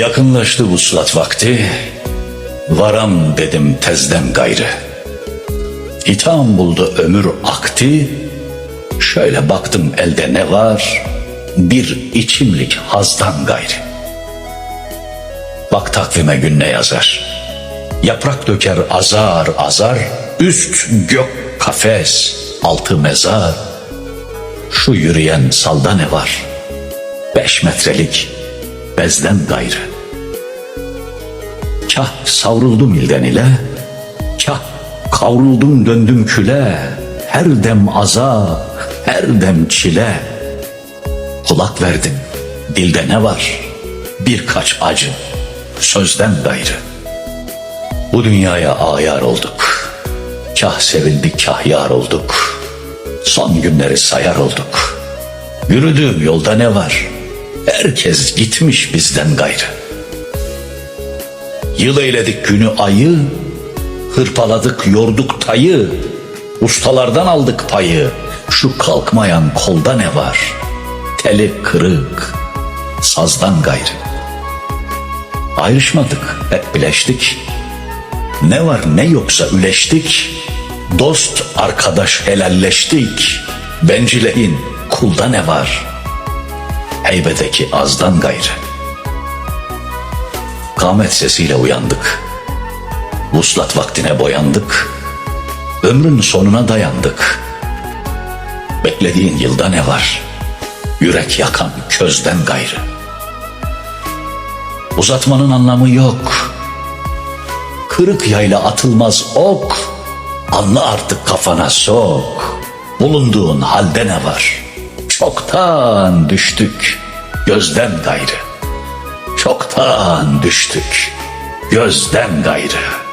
Yakınlaştı vuslat vakti, varam dedim tezden gayrı. İtham buldu ömür akti, şöyle baktım elde ne var, bir içimlik hazdan gayrı. Bak takvime gün ne yazar, yaprak döker azar azar, üst gök kafes, altı mezar. Şu yürüyen salda ne var, beş metrelik bezden gayrı. Kah savruldum ilden ile, kah kavruldum döndüm küle, her dem azap, her dem çile. Kulak verdim, dilde ne var? Birkaç acı, sözden gayrı. Bu dünyaya ayar olduk, kah sevildik kah yar olduk. Son günleri sayar olduk. Yürüdüğüm yolda ne var? Herkes gitmiş bizden gayrı. Yıl eyledik günü ayı, hırpaladık yorduk tayı, ustalardan aldık payı. Şu kalkmayan kolda ne var? Teli kırık, sazdan gayrı. Ayrışmadık, hep bileştik. Ne var ne yoksa üleştik. Dost arkadaş helalleştik. Bencileyin kulda ne var? Heybedeki azdan gayrı. Kamet sesiyle uyandık. Vuslat vaktine boyandık. Ömrün sonuna dayandık. Beklediğin yılda ne var? Yürek yakan közden gayrı. Uzatmanın anlamı yok. Kırık yayla atılmaz ok. Anla artık kafana sok. Bulunduğun halde ne var? Çoktan düştük gözden gayrı. Çoktan düştük gözden gayrı.